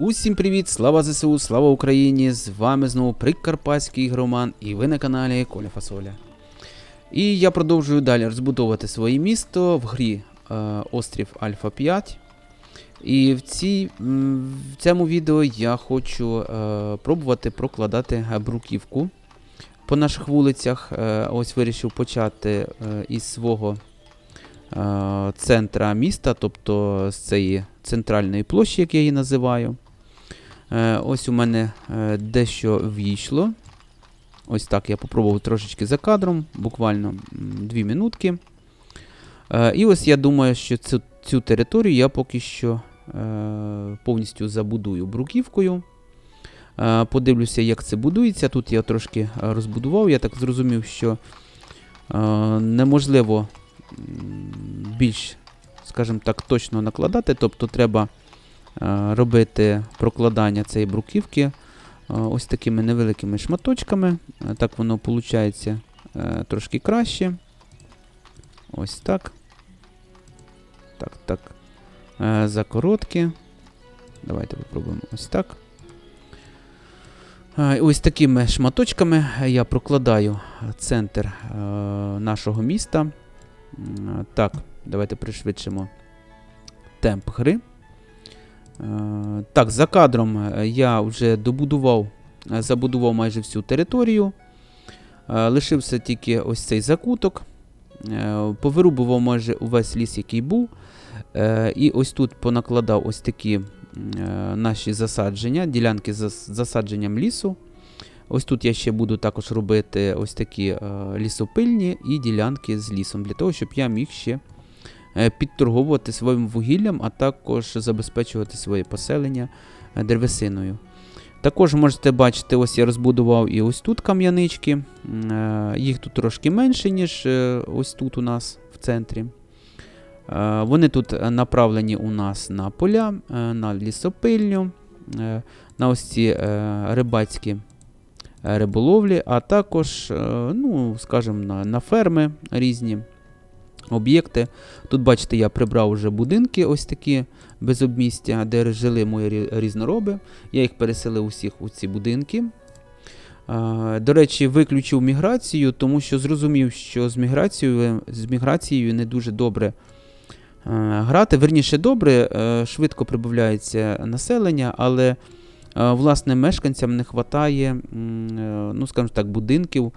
Усім привіт! Слава ЗСУ, слава Україні! З вами знову Прикарпатський ігроман і ви на каналі Коля Фасоля. І я продовжую далі розбудовувати своє місто в грі е, Острів Альфа 5. І в, цій, в цьому відео я хочу е, пробувати прокладати бруківку по наших вулицях. Е, ось вирішив почати е, із свого е, центра міста, тобто з цієї центральної площі, як я її називаю. Е, ось у мене е, дещо війшло. Ось так я попробував трошечки за кадром, буквально 2 минутки. Е, і ось я думаю, що цю, цю територію я поки що повністю забудую бруківкою. Подивлюся, як це будується. Тут я трошки розбудував. Я так зрозумів, що неможливо більш, скажімо так, точно накладати. Тобто треба робити прокладання цієї бруківки е, ось такими невеликими шматочками. Е, Так воно виходить трошки краще. Ось так. Так, так. Е, За короткі. Давайте попробуємо ось так. Е, Ось такими шматочками я прокладаю центр е, нашого міста. Е, Так, давайте пришвидшимо темп гри. Е, Так, за кадром е, я вже добудував, е, забудував майже всю територію. Лишився тільки ось цей закуток. Повирубував майже увесь ліс, який був. І ось тут понакладав ось такі наші засадження, ділянки з засадженням лісу. Ось тут я ще буду також робити ось такі лісопильні і ділянки з лісом, для того, щоб я міг ще підторговувати своїм вугіллям, а також забезпечувати своє поселення е, древесиною. Також можете бачити, ось я розбудував і ось тут кам'янички. Е, Їх тут трошки менше, ніж е, ось тут у нас в центрі. Е, Вони тут е, направлені у нас на поля, е, на лісопильню, е, на ось ці е, рибацькі е, риболовлі, а також, е, ну, скажімо, на ферми різні об'єкти. Тут, бачите, я прибрав вже будинки ось такі без обмістя, де жили мої різнороби. Я їх переселив усіх у ці будинки. До речі, виключив міграцію, тому що зрозумів, що з міграцією, з міграцією не дуже добре е, грати. Верніше, добре, е, швидко прибавляється населення, але е, власне мешканцям не вистачає, ну, скажімо так, будинків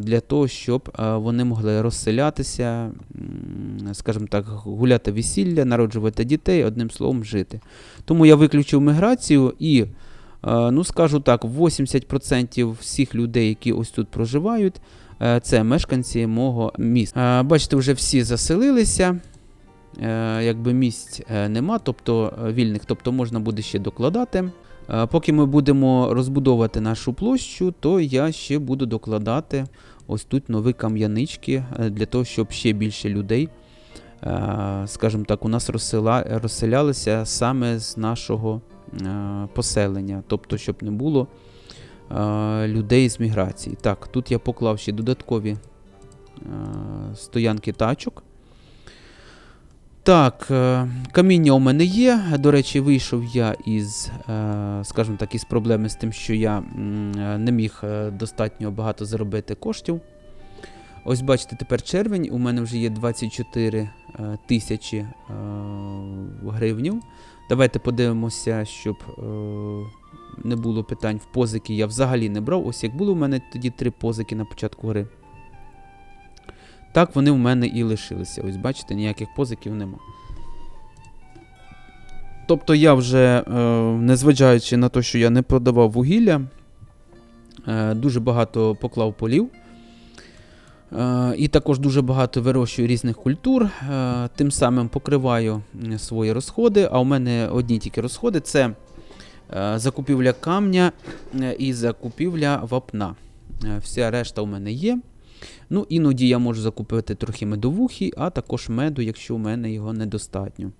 для того, щоб е, вони могли розселятися, скажімо так, гуляти весілля, народжувати дітей, одним словом, жити. Тому я виключив міграцію і, е, ну скажу так, 80% всіх людей, які ось тут проживають, е, це мешканці мого міста. Е, Бачите, вже всі заселилися. Е, Якби місць е, нема, тобто е, вільних, тобто можна буде ще докладати. Е, Поки ми будемо розбудовувати нашу площу, то я ще буду докладати ось тут нові кам'янички е, для того, щоб ще більше людей, е, скажімо так, у нас розселялися саме з нашого поселення, тобто, щоб не було людей з міграції. Так, тут я поклав ще додаткові стоянки тачок. Так, е, каміння у мене є. До речі, вийшов я із, е, скажімо так, із проблеми з тим, що я е, не міг достатньо багато заробити коштів. Ось бачите, тепер червень, у мене вже є 24 е, тисячі гривнів. Давайте подивимося, щоб не було питань в позики. Я взагалі не брав. Ось як було у мене тоді три позики на початку гри. Так вони в мене і лишилися. Ось бачите, ніяких позиків нема. Тобто я вже, е, незважаючи на те, що я не продавав вугілля, е, дуже багато поклав полів. Е, і також дуже багато вирощую різних культур. Тим самим покриваю свої розходи. А у мене одні тільки розходи це закупівля камня і закупівля вапна. Вся решта у мене є. Ну, іноді я можу закупити трохи медовухи, а також меду, якщо у мене його недостатньо.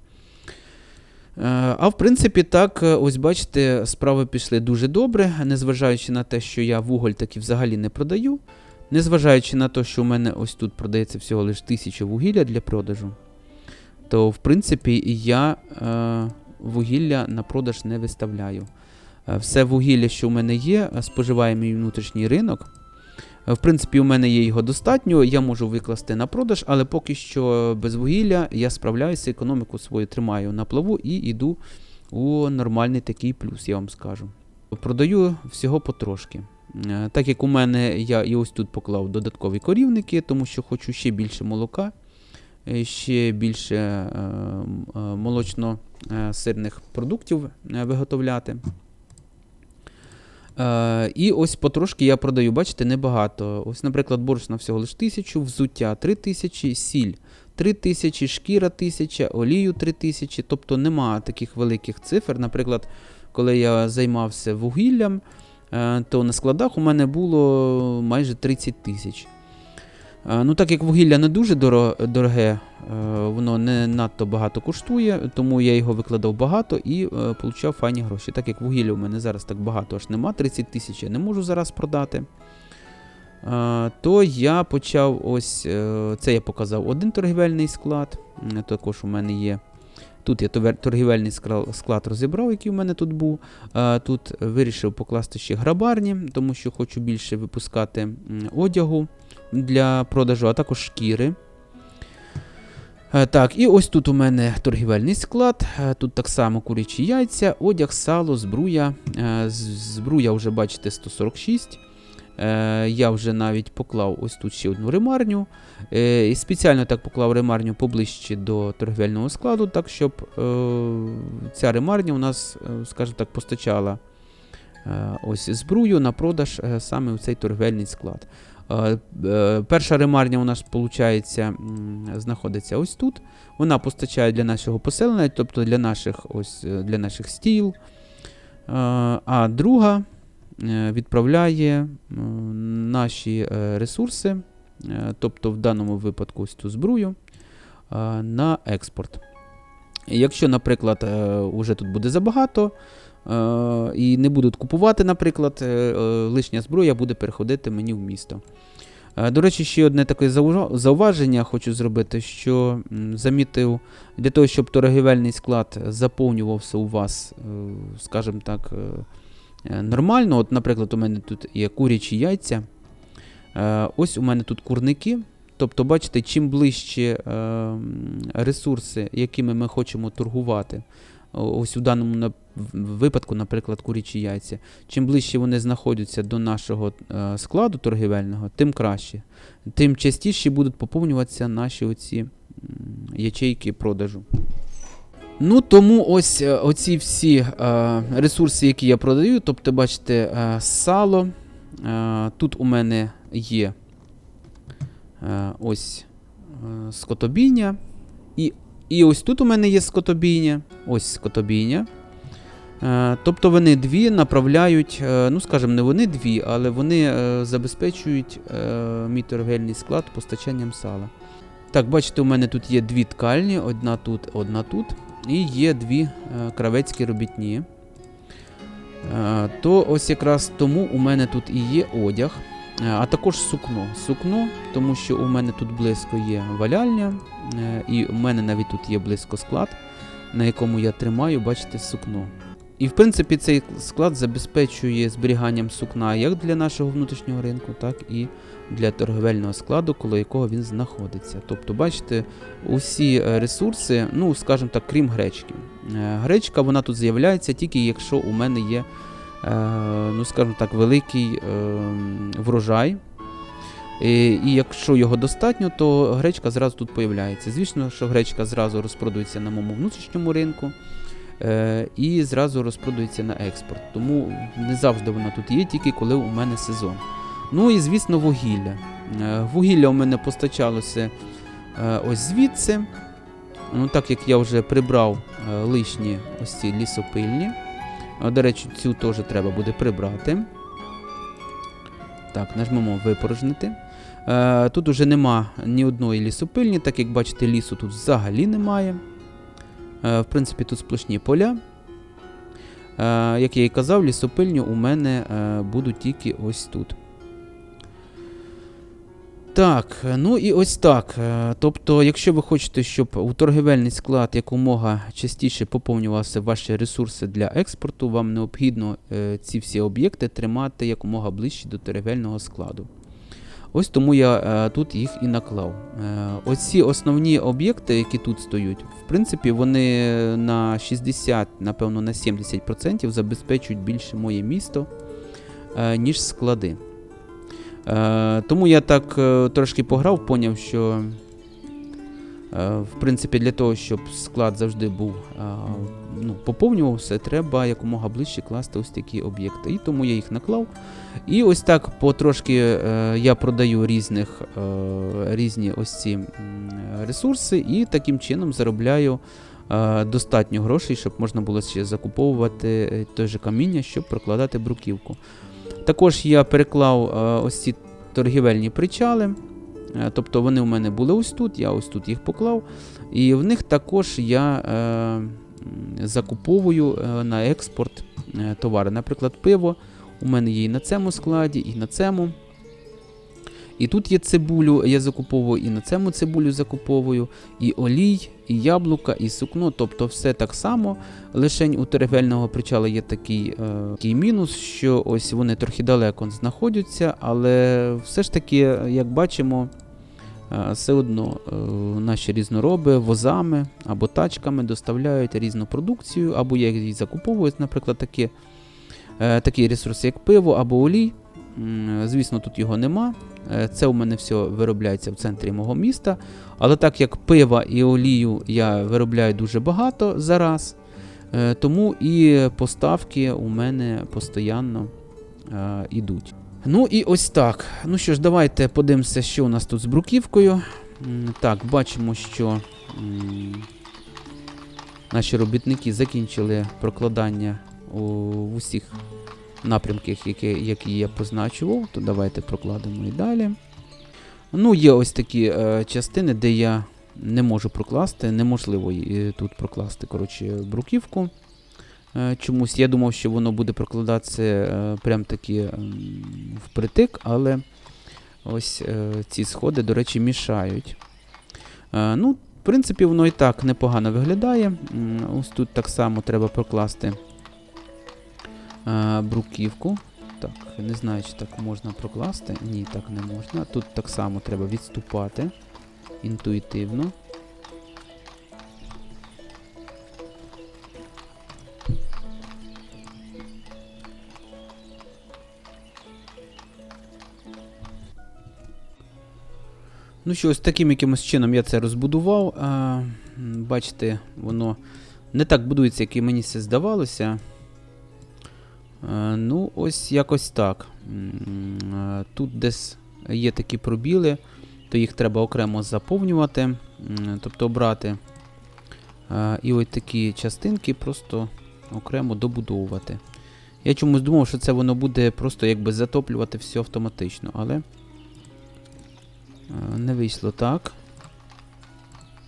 Е, А в принципі, так, е, ось бачите, справи пішли дуже добре, незважаючи на те, що я вуголь таки взагалі не продаю. Незважаючи на те, що у мене ось тут продається всього лише 1000 вугілля для продажу, то в принципі я е, вугілля на продаж не виставляю. Е, Все вугілля, що в мене є, споживає мій внутрішній ринок. Е, В принципі, у мене є його достатньо, я можу викласти на продаж, але поки що без вугілля я справляюся, економіку свою тримаю на плаву і йду у нормальний такий плюс, я вам скажу. Продаю всього потрошки. Е, Так як у мене я і ось тут поклав додаткові корівники, тому що хочу ще більше молока, е, ще більше молочно-сирних продуктів виготовляти. Е, і ось потрошки я продаю, бачите, небагато. Ось, наприклад, борошна всього лише 1000, взуття 3000, сіль 3000, шкіра 1000, олію 3000. Тобто нема таких великих цифр. Наприклад, коли я займався вугіллям, е, то на складах у мене було майже 30 тисяч. Е, Ну, так як вугілля не дуже дороге, е, воно не надто багато коштує, тому я його викладав багато і е, получав файні гроші. Так як вугілля у мене зараз так багато аж нема, 30 тисяч я не можу зараз продати. То я почав ось це я показав один торгівельний склад. Також у мене є. Тут я торгівельний склад розібрав, який у мене тут був. Тут вирішив покласти ще грабарні, тому що хочу більше випускати одягу для продажу, а також шкіри. Е, Так, і ось тут у мене торгівельний склад. Е, Тут так само курячі яйця, одяг, сало, збруя. Е, Збруя вже бачите 146. Е, Я вже навіть поклав ось тут ще одну ремарню. Е, І спеціально так поклав ремарню поближче до торгівельного складу, так щоб е, ця ремарня у нас, скажімо так, постачала ось збрую на продаж саме в цей торгівельний склад. Перша ремарня у нас виходить, знаходиться ось тут. Вона постачає для нашого поселення, тобто для наших, ось, для наших стіл. А друга відправляє е, наші е, ресурси, е, тобто в даному випадку ось цю зброю, е, на експорт. Якщо, наприклад, е, уже тут буде забагато, е, і не будуть купувати, наприклад, е, е, лишня зброя буде переходити мені в місто. Е, До речі, ще одне таке зауваження хочу зробити, що замітив, для того, щоб торгівельний склад заповнювався у вас, е, скажімо так, е, е, нормально. От, наприклад, у мене тут є курячі яйця. Е, Ось у мене тут курники. Тобто, бачите, чим ближче е, ресурси, якими ми хочемо торгувати, ось у даному випадку, наприклад, курячі яйця, чим ближче вони знаходяться до нашого е, складу торгівельного, тим краще. Тим частіше будуть поповнюватися наші оці ячейки продажу. Ну, тому ось е, оці всі е, ресурси, які я продаю, тобто, бачите, е, сало. Тут у мене є ось скотобійня. І, і ось тут у мене є скотобійня. Ось скотобійня. Тобто вони дві направляють, ну скажімо, не вони дві, але вони забезпечують мій торгівельний склад постачанням сала. Так, бачите, у мене тут є дві ткальні, одна тут, одна тут. І є дві е, кравецькі робітні. Е, то ось якраз тому у мене тут і є одяг, е, а також сукно. Сукно, тому що у мене тут близько є валяльня, і у мене навіть тут є близько склад, на якому я тримаю, бачите, сукно. І в принципі цей склад забезпечує зберіганням сукна як для нашого внутрішнього ринку, так і для торговельного складу, коло якого він знаходиться. Тобто, бачите, усі е, ресурси, ну скажімо так, крім гречки. Е, Гречка вона тут з'являється тільки якщо у мене є, е, ну скажімо так, великий врожай. І, і якщо його достатньо, то гречка зразу тут появляється. Звісно, що гречка зразу розпродується на моєму внутрішньому ринку і зразу розпродується на експорт. Тому не завжди вона тут є, тільки коли у мене сезон. Ну і звісно, вугілля. Е, Вугілля у мене постачалося е, ось звідси. Ну, так як я вже прибрав е, лишні ось ці лісопильні. Е, До речі, цю теж треба буде прибрати. Так, нажмемо випорожнити. Е, тут уже нема ні одної лісопильні, так як бачите, лісу тут взагалі немає. Е, в принципі, тут сплошні поля. Е, як я і казав, лісопильні у мене е, будуть тільки ось тут. Так, ну і ось так. Тобто, якщо ви хочете, щоб у торгівельний склад якомога частіше поповнювалися ваші ресурси для експорту, вам необхідно ці всі об'єкти тримати якомога ближче до торгівельного складу. Ось тому я е, тут їх і наклав. Е, Оці основні об'єкти, які тут стоять, в принципі, вони на 60, напевно, на 70% забезпечують більше моє місто, е, ніж склади. Тому я так трошки пограв, поняв, що в принципі для того, щоб склад завжди був ну, поповнювався, треба якомога ближче класти ось такі об'єкти. І тому я їх наклав. І ось так потрошки е, я продаю різних, е, різні ось ці ресурси, і таким чином заробляю е, достатньо грошей, щоб можна було ще закуповувати той же каміння, щоб прокладати бруківку. Також я переклав ось ці торгівельні причали. Тобто вони у мене були ось тут, я ось тут їх поклав. І в них також я закуповую е, на експорт е, товари. Наприклад, пиво. У мене є і на цьому складі, і на цьому. І тут є цибулю, я закуповую, і на цьому цибулю закуповую, і олій, і яблука, і сукно. Тобто все так само. Лишень у торгівельного причала є такий, е, такий мінус, що ось вони трохи далеко знаходяться, але все ж таки, як бачимо, все одно е, наші різнороби возами або тачками доставляють різну продукцію, або я її закуповую, наприклад, такі, е, такі ресурси, як пиво або олій. Звісно, тут його нема. Е, Це у мене все виробляється в центрі мого міста. Але так як пива і олію я виробляю дуже багато зараз, е, тому і поставки у мене постійно е, йдуть. Ну і ось так. Ну що ж, давайте подивимося, що у нас тут з бруківкою. Так, бачимо, що наші робітники закінчили прокладання в усіх напрямках, які, які я позначував, то давайте прокладемо і далі. Ну, є ось такі е, частини, де я не можу прокласти, неможливо е, тут прокласти коротше, бруківку. Е, чомусь я думав, що воно буде прокладатися е, прям таки ем, впритик, але ось е, ці сходи, до речі, мішають. Ну, в принципі, воно і так непогано виглядає. Ось тут так само треба прокласти бруківку. Так, не знаю, чи так можна прокласти. Ні, так не можна. Тут так само треба відступати інтуїтивно. Ну що, ось таким якимось чином я це розбудував. А, бачите, воно не так будується, як і мені це здавалося. Е, Ну, ось якось так. М, е, Тут десь є такі пробіли, то їх треба окремо заповнювати, тобто брати. е, І ось такі частинки просто окремо добудовувати. Я чомусь думав, що це воно буде просто якби затоплювати все автоматично, але не вийшло так.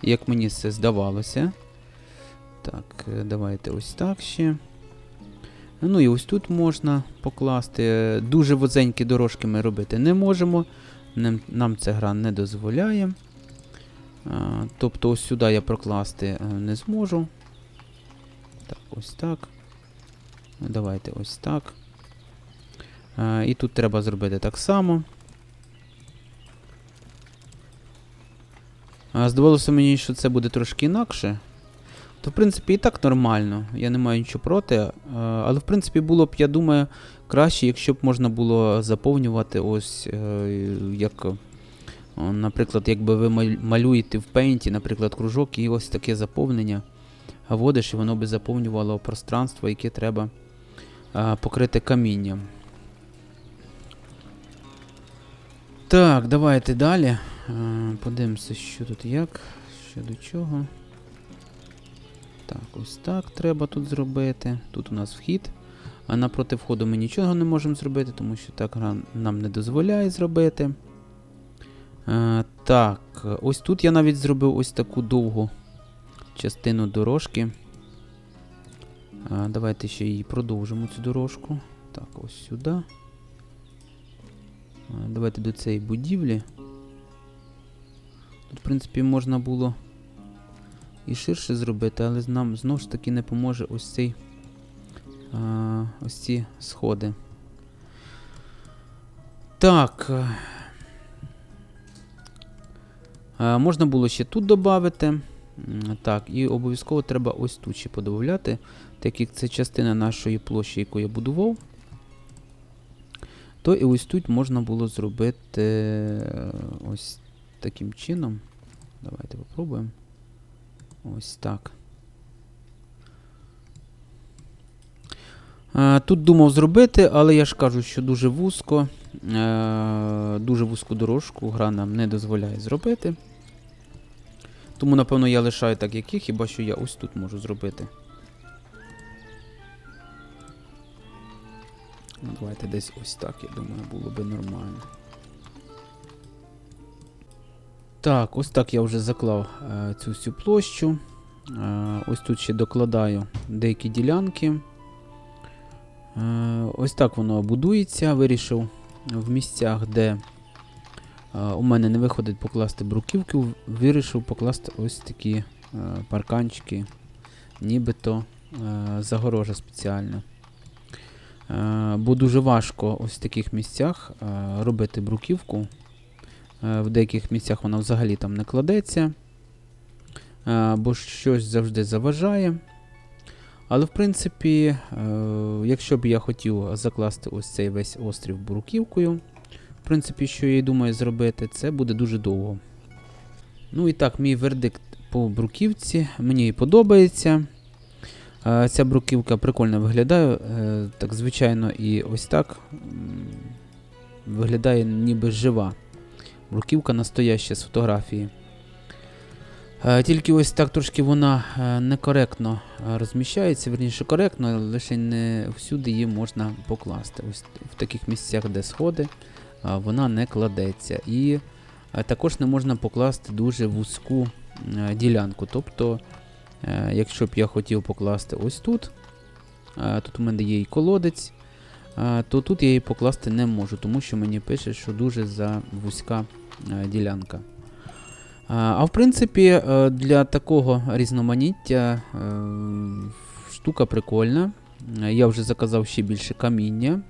Як мені це здавалося. Так, е, давайте ось так ще. Ну і ось тут можна покласти. Дуже вузенькі дорожки ми робити не можемо. Нам, ця гра не дозволяє. Тобто ось сюди я прокласти е, не зможу. Так, ось так. Давайте ось так. І тут треба зробити так само. Здавалося мені, що це буде трошки інакше. То, в принципі, і так нормально, я не маю нічого проти. Але, в принципі, було б, я думаю, краще, якщо б можна було заповнювати ось е, як. Наприклад, якби ви малюєте в пейнті, наприклад, кружок, і ось таке заповнення вводиш, і воно би заповнювало пространство, яке треба покрити камінням. Так, давайте далі. Е, Подивимося, що тут як, що до чого. Так, ось так треба тут зробити. Тут у нас вхід. А напроти входу ми нічого не можемо зробити, тому що так гра нам не дозволяє зробити. Е, так, ось тут я навіть зробив ось таку довгу частину дорожки. Е, давайте ще її продовжимо цю дорожку. Так, ось сюди. Давайте до цієї будівлі. Тут, в принципі, можна було і ширше зробити, але нам знову ж таки не поможе ось цей ось ці сходи. Так. можна було ще тут додати. Так, і обов'язково треба ось тут ще подобавляти, так як це частина нашої площі, яку я будував. То і ось тут можна було зробити е, ось таким чином. Давайте попробуємо. Ось так. Е, Тут думав зробити, але я ж кажу, що дуже вузько, е, дуже вузьку дорожку гра нам не дозволяє зробити. Тому, напевно, я лишаю так, як є, хіба що я ось тут можу зробити. Ну, давайте десь ось так, я думаю, було би нормально. Так, ось так я вже заклав е, цю всю площу. Е, ось тут ще докладаю деякі ділянки. Е, ось так воно будується. Вирішив в місцях, де е, у мене не виходить покласти бруківки, вирішив покласти ось такі е, парканчики, нібито е, загорожа спеціальна. Е, бо дуже важко ось в таких місцях е, робити бруківку. Е, В деяких місцях вона взагалі там не кладеться, бо щось завжди заважає. Але, в принципі, якщо б я хотів закласти ось цей весь острів бруківкою, в принципі, що я думаю зробити, це буде дуже довго. Ну і так, мій вердикт по бруківці. Мені подобається. Ця бруківка прикольно виглядає. е, Так, звичайно, і ось так виглядає ніби жива. Бруківка настояща з фотографії. Е, Тільки ось так трошки вона е, некоректно розміщається, верніше коректно, лише не всюди її можна покласти. Ось в таких місцях, де сходи, вона не кладеться. І також не можна покласти дуже вузьку ділянку. Тобто, якщо б я хотів покласти ось тут, е, тут у мене є і колодець, е, то тут я її покласти не можу, тому що мені пише, що дуже за вузька е, ділянка. А, в принципі, е, для такого різноманіття е, штука прикольна. Е, Я вже заказав ще більше каміння.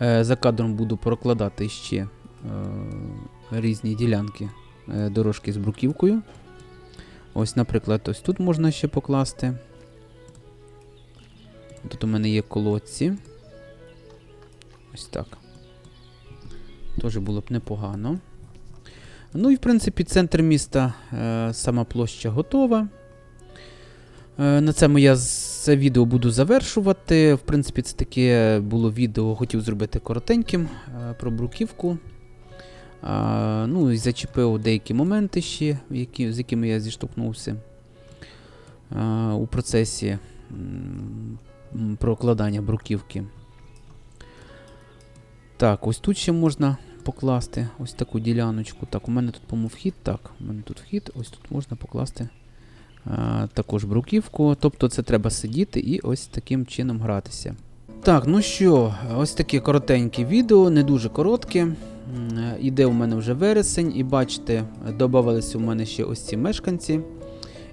Е, За кадром буду прокладати ще е, різні ділянки е, дорожки з бруківкою. Ось, наприклад, ось тут можна ще покласти. Тут у мене є колодці. Ось так. Теж було б непогано. Ну і в принципі центр міста, е, сама площа готова. Е, на цьому я це відео буду завершувати. В принципі, це таке було відео, хотів зробити коротеньким е, про бруківку. А, ну і зачепив деякі моменти ще, які, з якими я зіштовхнувся е, у процесі м, прокладання бруківки. Так, ось тут ще можна покласти ось таку діляночку. Так, у мене тут, по-моєму, вхід. Так, у мене тут вхід, ось тут можна покласти а, також бруківку. Тобто це треба сидіти і ось таким чином гратися. Так, ну що, ось таке коротеньке відео, не дуже коротке. Іде у мене вже вересень, і бачите, додавалися у мене ще ось ці мешканці.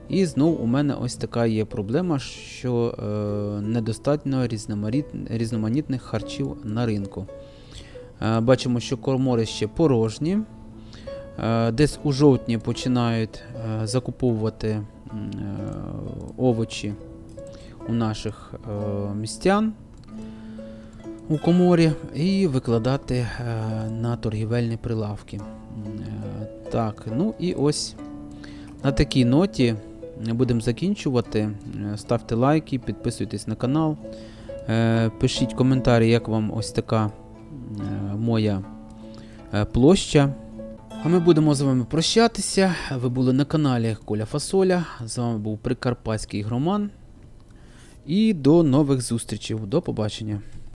І знову у мене ось така є проблема, що е, недостатньо різноманітних харчів на ринку. Е, Бачимо, що кормори ще порожні. Е, Десь у жовтні починають е, закуповувати е, овочі у наших е, містян у коморі і викладати е, на торгівельні прилавки. Е, Так, ну і ось на такій ноті будемо закінчувати. Е, Ставте лайки, підписуйтесь на канал, пишіть коментарі, як вам ось така моя площа. А ми будемо з вами прощатися. Ви були на каналі Коля Фасоля. З вами був Прикарпатський Громан. І до нових зустрічей. До побачення.